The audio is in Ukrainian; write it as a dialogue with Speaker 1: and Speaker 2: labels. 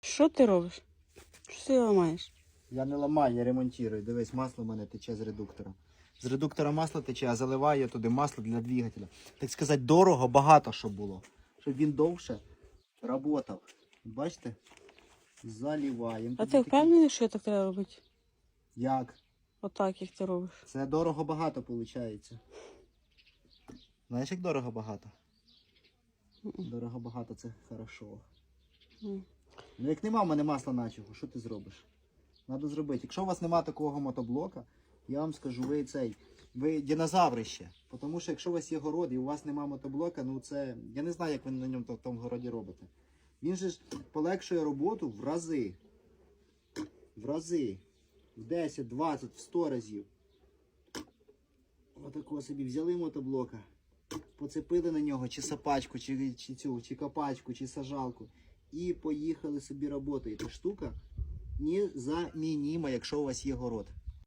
Speaker 1: Що ти робиш? Що ти ламаєш?
Speaker 2: Я не ламаю, я ремонтую. Дивись, масло в мене тече з редуктора. З редуктора масло тече, а заливаю я туди масло для двигателя. Так сказати, дорого, багато щоб було. Щоб він довше працював. Бачите? Заливаємо.
Speaker 1: А ти впевнений, що так треба робити?
Speaker 2: Як?
Speaker 1: Отак, як ти робиш.
Speaker 2: Це дорого багато виходить. Знаєш, як дорого багато? Дорого багато це хорошо. Ну як нема в мене масла начого, що ти зробиш? Надо зробити. Якщо у вас нема такого мотоблока, я вам скажу, ви цей, ви динозаври. Тому що якщо у вас є город і у вас нема мотоблока, ну це. Я не знаю, як ви на ньому в тому городі робите. Він же ж полегшує роботу в рази. В рази. В 10, 20, в 100 разів. Отако собі взяли мотоблока, поцепили на нього чи сапачку, чи, чи цю, чи копачку, чи сажалку. І поїхали собі роботи. І та штука незамініма, якщо у вас є город.